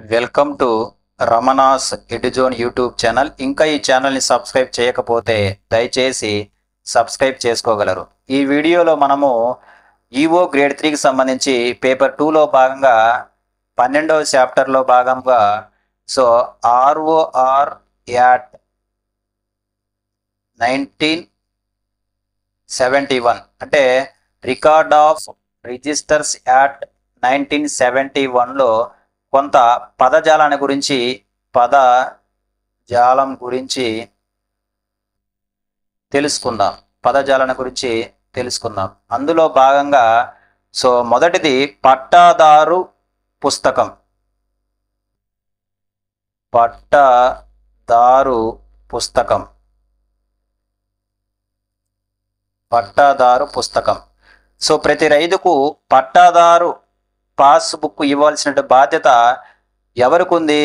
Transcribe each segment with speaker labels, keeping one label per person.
Speaker 1: Welcome to Ramana's ఎడిజోన్ YouTube channel. ఇంకా ఈ ఛానల్ని సబ్స్క్రైబ్ చేయకపోతే దయచేసి సబ్స్క్రైబ్ చేసుకోగలరు. ఈ వీడియోలో మనము ఈఓ గ్రేడ్ త్రీకి సంబంధించి పేపర్ టూలో భాగంగా పన్నెండవ చాప్టర్లో భాగంగా so ROR at nineteen seventy one. అంటే record of registers at nineteen seventy వన్లో కొంత పదజాలాన్ని గురించి పద జాలం గురించి తెలుసుకుందాం. పదజాలం గురించి తెలుసుకుందాం. అందులో భాగంగా సో మొదటిది పట్టాదారు పుస్తకం. పట్టదారు పుస్తకం. పట్టాదారు పుస్తకం. సో ప్రతి రైతుకు పట్టాదారు పాస్ బుక్ ఇవ్వాల్సిన బాధ్యత ఎవరికి ఉంది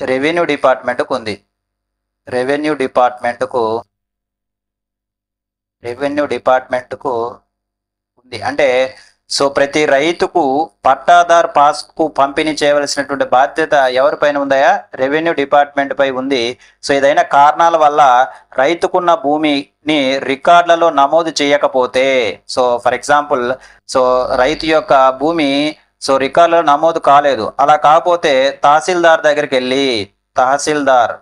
Speaker 1: రెవెన్యూ డిపార్ట్మెంట్కు ఉంది రెవెన్యూ డిపార్ట్మెంట్కు రెవెన్యూ డిపార్ట్మెంట్కు ఉంది. అంటే సో ప్రతి రైతుకు పట్టాదార్ పాస్కు పంపిణీ చేయవలసినటువంటి బాధ్యత ఎవరిపైన ఉందయా రెవెన్యూ డిపార్ట్మెంట్ పై ఉంది. సో ఏదైనా కారణాల వల్ల రైతుకున్న భూమిని రికార్డులలో నమోదు చేయకపోతే సో ఫర్ ఎగ్జాంపుల్ సో రైతు యొక్క భూమి సో రికార్డులో నమోదు కాలేదు. అలా కాకపోతే తహసీల్దార్ దగ్గరికి వెళ్ళి తహసీల్దార్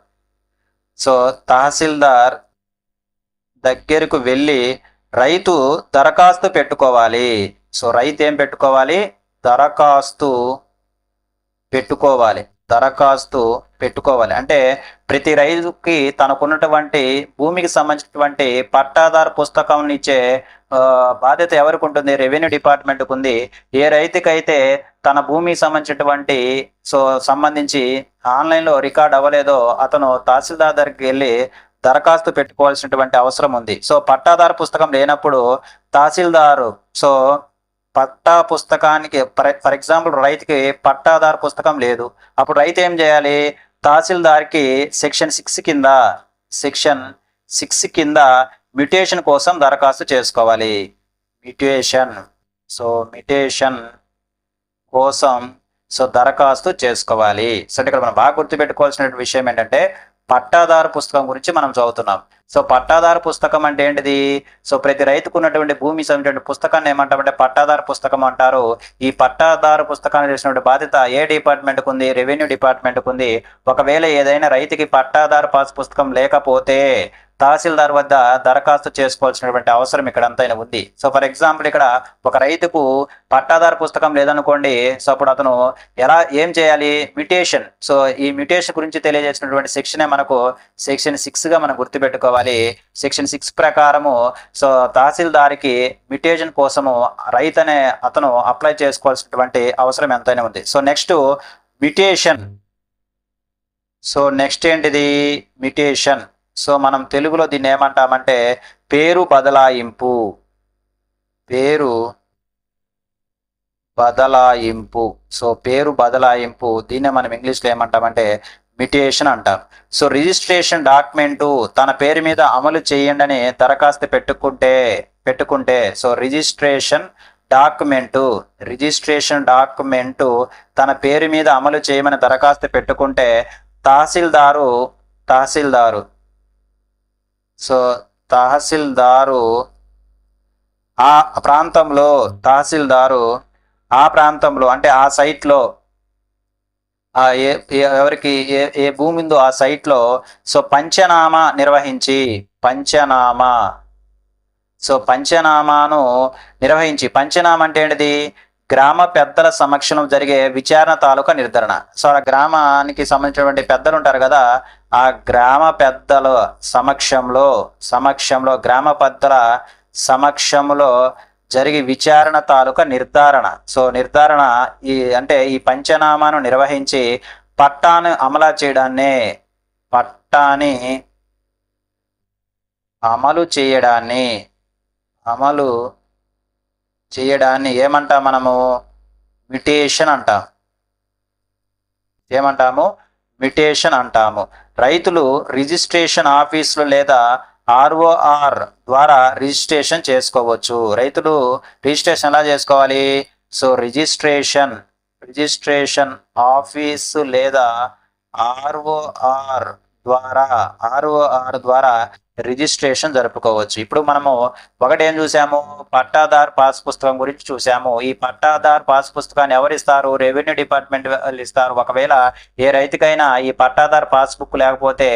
Speaker 1: సో తహసీల్దార్ దగ్గరకు వెళ్ళి రైతు దరఖాస్తు పెట్టుకోవాలి. సో రైతు ఏం పెట్టుకోవాలి? దరఖాస్తు పెట్టుకోవాలి. దరఖాస్తు పెట్టుకోవాలి. అంటే ప్రతి రైతుకి తనకున్నటువంటి భూమికి సంబంధించినటువంటి పట్టాదారు పుస్తకం ఇచ్చే బాధ్యత ఎవరికి ఉంటుంది? రెవెన్యూ డిపార్ట్మెంట్కి ఉంది. ఏ రైతుకైతే తన భూమికి సంబంధించినటువంటి సో సంబంధించి ఆన్లైన్లో రికార్డ్ అవ్వలేదో అతను తహసీల్దార్ దగ్గరికి వెళ్ళి దరఖాస్తు పెట్టుకోవాల్సినటువంటి అవసరం ఉంది. సో పట్టాదారు పుస్తకం లేనప్పుడు తహసీల్దారు సో పట్టా పుస్తకానికి ఫర్ ఎగ్జాంపుల్ రైతుకి పట్టాదారు పుస్తకం లేదు. అప్పుడు రైతు ఏం చేయాలి? తహసీల్దార్కి సెక్షన్ సిక్స్ కింద సెక్షన్ సిక్స్ కింద మ్యుటేషన్ కోసం దరఖాస్తు చేసుకోవాలి. మ్యుటేషన్. సో మ్యుటేషన్ కోసం సో దరఖాస్తు చేసుకోవాలి. సో ఇక్కడ మనం బాగా గుర్తుపెట్టుకోవాల్సిన విషయం ఏంటంటే పట్టాదారు పుస్తకం గురించి మనం చదువుతున్నాం. సో పట్టాదారు పుస్తకం అంటే ఏంటిది? సో ప్రతి రైతుకు ఉన్నటువంటి భూమి సంబంధించిన పుస్తకాన్ని ఏమంటామంటే పట్టాదారు పుస్తకం అంటారు. ఈ పట్టాదారు పుస్తకాన్ని చేసినటువంటి బాధ్యత ఏ డిపార్ట్మెంట్కి ఉంది? రెవెన్యూ డిపార్ట్మెంట్కి ఉంది. ఒకవేళ ఏదైనా రైతుకి పట్టాదారు పాస్ పుస్తకం లేకపోతే తహసీల్దార్ వద్ద దరఖాస్తు చేసుకోవాల్సినటువంటి అవసరం ఇక్కడ అంతైనా ఉంది. సో ఫర్ ఎగ్జాంపుల్ ఇక్కడ ఒక రైతుకు పట్టాదారు పుస్తకం లేదనుకోండి సో అప్పుడు అతను ఎలా ఏం చేయాలి? మ్యుటేషన్. సో ఈ మ్యుటేషన్ గురించి తెలియజేసినటువంటి సెక్షనే మనకు సెక్షన్ సిక్స్గా మనం గుర్తుపెట్టుకోవాలి. సెక్షన్ సిక్స్ ప్రకారము సో తహసీల్దార్కి మిటేషన్ కోసము రైతు అనే అతను అప్లై చేసుకోవాల్సినటువంటి అవసరం ఎంతైనా ఉంది. So next mutation so next ఏంటిది? మిటేషన్ సో మనం తెలుగులో దీన్ని ఏమంటామంటే పేరు బదలాయింపు. పేరు బదలాయింపు. సో పేరు బదలాయింపు. దీన్నే మనం ఇంగ్లీష్లో ఏమంటామంటే మిటేషన్ అంటారు. సో రిజిస్ట్రేషన్ డాక్యుమెంటు తన పేరు మీద అమలు చేయండి అని దరఖాస్తు పెట్టుకుంటే పెట్టుకుంటే so registration document registration document తన పేరు మీద అమలు చేయమని దరఖాస్తు పెట్టుకుంటే తహసీల్దారు తహసీల్దారు సో తహసీల్దారు ఆ ప్రాంతంలో తహసీల్దారు ఆ ప్రాంతంలో అంటే ఆ సైట్లో ఆ ఏ ఎవరికి ఏ ఏ భూమి ఉందో ఆ సైట్లో సో పంచనామా నిర్వహించి పంచనామ. సో పంచనామాను నిర్వహించి పంచనామ అంటే ఏంటిది? గ్రామ పెద్దల సమక్షంలో జరిగే విచారణ తాలూకా నిర్ధారణ. సో ఆ గ్రామానికి సంబంధించినటువంటి పెద్దలు ఉంటారు కదా ఆ గ్రామ పెద్దల సమక్షంలో సమక్షంలో గ్రామ పెద్దల సమక్షంలో జరిగే విచారణ తాలూకా నిర్ధారణ. సో నిర్ధారణ ఈ అంటే ఈ పంచనామాను నిర్వహించి పట్టాను అమలు చేయడాన్నే పట్టాని అమలు చేయడాన్ని అమలు చేయడాన్ని ఏమంటాం మనము? మిటేషన్ అంటాం ఏమంటాము? మిటేషన్ అంటాము. రైతులు రిజిస్ట్రేషన్ ఆఫీసులు లేదా ఆర్ఓఆర్ ద్వారా రిజిస్ట్రేషన్ చేసుకోవచ్చు. రైతులు రిజిస్ట్రేషన్ ఎలా చేసుకోవాలి? సో రిజిస్ట్రేషన్ రిజిస్ట్రేషన్ ఆఫీసు లేదా ఆర్ఓఆర్ ద్వారా ఆర్ఓఆర్ ద్వారా రిజిస్ట్రేషన్ జరుపుకోవచ్చు. ఇప్పుడు మనము ఒకటి ఏం చూసాము పట్టాదార్ పాస్ పుస్తకం గురించి చూసాము ఈ పట్టాదార్ పాస్ పుస్తకాన్ని ఎవరు ఇస్తారు? రెవెన్యూ డిపార్ట్మెంట్ వాళ్ళు ఇస్తారు. ఒకవేళ ఏ రైతుకైనా ఈ పట్టాదార్ పాస్ బుక్ లేకపోతే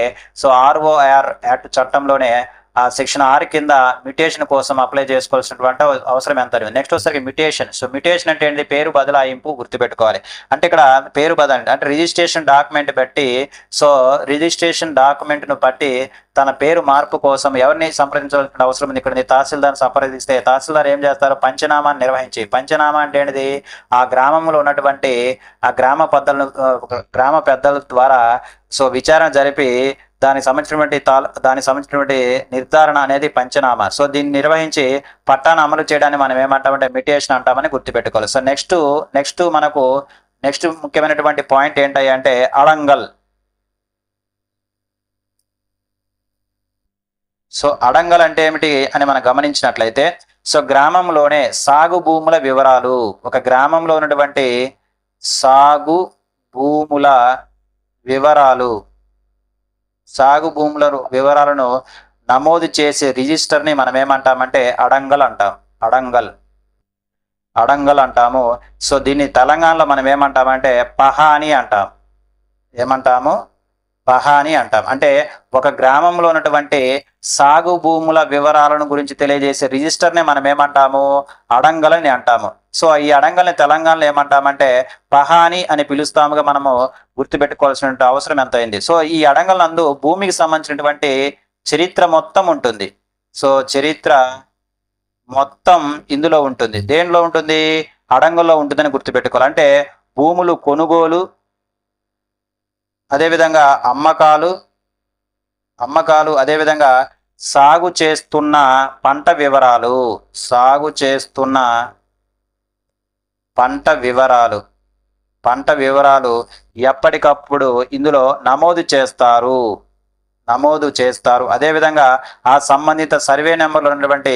Speaker 1: సో ఆర్ఓఆర్ యాక్ట్ చట్టంలోనే ఆ సెక్షన్ ఆరు కింద మ్యూటేషన్ కోసం అప్లై చేసుకోవాల్సినటువంటి అవసరం ఎంత నెక్స్ట్ వచ్చేసరికి మ్యూటేషన్. సో మ్యూటేషన్ అంటే ఏంటి పేరు బదలాయింపు గుర్తుపెట్టుకోవాలి. అంటే ఇక్కడ పేరు బదల అంటే రిజిస్ట్రేషన్ డాక్యుమెంట్ బట్టి సో రిజిస్ట్రేషన్ డాక్యుమెంట్ను బట్టి తన పేరు మార్పు కోసం ఎవరిని సంప్రదించాల్సిన అవసరం ఉంది? ఇక్కడ తహసీల్దార్ని సంప్రదిస్తే తహసీల్దార్ ఏం చేస్తారు? పంచనామాన్ని నిర్వహించి. పంచనామా అంటే ఏంటిది ఆ గ్రామంలో ఉన్నటువంటి ఆ గ్రామ పెద్దలను గ్రామ పెద్దల ద్వారా సో విచారణ జరిపి దానికి సంబంధించినటువంటి తాల దానికి సంబంధించినటువంటి నిర్ధారణ అనేది పంచనామా. సో దీన్ని నిర్వహించి పట్టాను అమలు చేయడాన్ని మనం ఏమంటామంటే మిటేషన్ అంటామని గుర్తుపెట్టుకోవాలి. సో నెక్స్ట్ నెక్స్ట్ మనకు నెక్స్ట్ ముఖ్యమైనటువంటి పాయింట్ ఏంటయ్యా అంటే అడంగల్. సో అడంగల్ అంటే ఏమిటి అని మనం గమనించినట్లయితే సో గ్రామంలోనే సాగు భూముల వివరాలు ఒక గ్రామంలో ఉన్నటువంటి సాగు భూముల వివరాలు సాగు భూముల వివరాలను నమోదు చేసే రిజిస్టర్ని మనం ఏమంటామంటే అడంగల్ అంటాం. అడంగల్. అడంగల్ అంటాము. సో దీన్ని తెలంగాణలో మనం ఏమంటామంటే పహాని అంటాం. ఏమంటాము? పహాని అంటాం. అంటే ఒక గ్రామంలో ఉన్నటువంటి సాగు భూముల వివరాలను గురించి తెలియజేసే రిజిస్టర్ని మనం ఏమంటాము అడంగలని అంటాము. సో ఈ అడంగల్ని తెలంగాణలో ఏమంటామంటే పహాని అని పిలుస్తాముగా మనము గుర్తుపెట్టుకోవాల్సిన అవసరం ఎంత అయింది సో ఈ అడంగల్ నందు భూమికి సంబంధించినటువంటి చరిత్ర మొత్తం ఉంటుంది. సో చరిత్ర మొత్తం ఇందులో ఉంటుంది. దేనిలో ఉంటుంది? అడంగల్లో ఉంటుందని గుర్తుపెట్టుకోవాలి. అంటే భూములు కొనుగోలు అదేవిధంగా అమ్మకాలు అమ్మకాలు అదేవిధంగా సాగు చేస్తున్న పంట వివరాలు సాగు చేస్తున్న పంట వివరాలు. పంట వివరాలు ఎప్పటికప్పుడు ఇందులో నమోదు చేస్తారు. నమోదు చేస్తారు. అదేవిధంగా ఆ సంబంధిత సర్వే నెంబర్లు ఉన్నటువంటి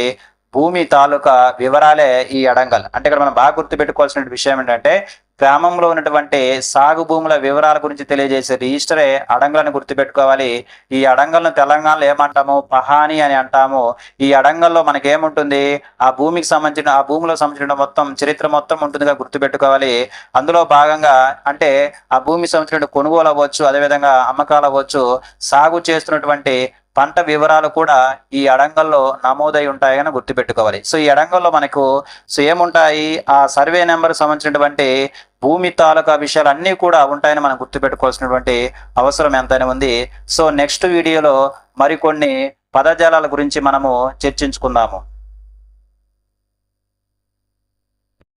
Speaker 1: భూమి తాలూకా వివరాలే ఈ అడంగల్. అంటే ఇక్కడ మనం బాగా గుర్తుపెట్టుకోవాల్సిన విషయం ఏంటంటే గ్రామంలో ఉన్నటువంటి సాగు భూముల వివరాల గురించి తెలియజేసే రిజిస్టరే అడంగలను గుర్తుపెట్టుకోవాలి. ఈ అడంగల్ను తెలంగాణలో ఏమంటాము? పహాని అని అంటాము. ఈ అడంగల్లో మనకి ఏముంటుంది ఆ భూమికి సంబంధించిన ఆ భూమిలో సంబంధించిన మొత్తం చరిత్ర మొత్తం ఉంటుందిగా గుర్తుపెట్టుకోవాలి. అందులో భాగంగా అంటే ఆ భూమికి సంబంధించిన కొనుగోలు అవ్వచ్చు అదేవిధంగా అమ్మకాలు అవ్వచ్చు సాగు చేస్తున్నటువంటి పంట వివరాలు కూడా ఈ అడంగల్లో నమోదై ఉంటాయని గుర్తుపెట్టుకోవాలి. సో ఈ అడంగల్లో మనకు సో ఏముంటాయి? ఆ సర్వే నెంబర్ సంబంధించినటువంటి భూమి తాలూకా విషయాలు అన్నీ కూడా ఉంటాయని మనం గుర్తుపెట్టుకోవాల్సినటువంటి అవసరం ఎంతైనా ఉంది. సో నెక్స్ట్ వీడియోలో మరికొన్ని పదజాలాల గురించి మనము చర్చించుకుందాము.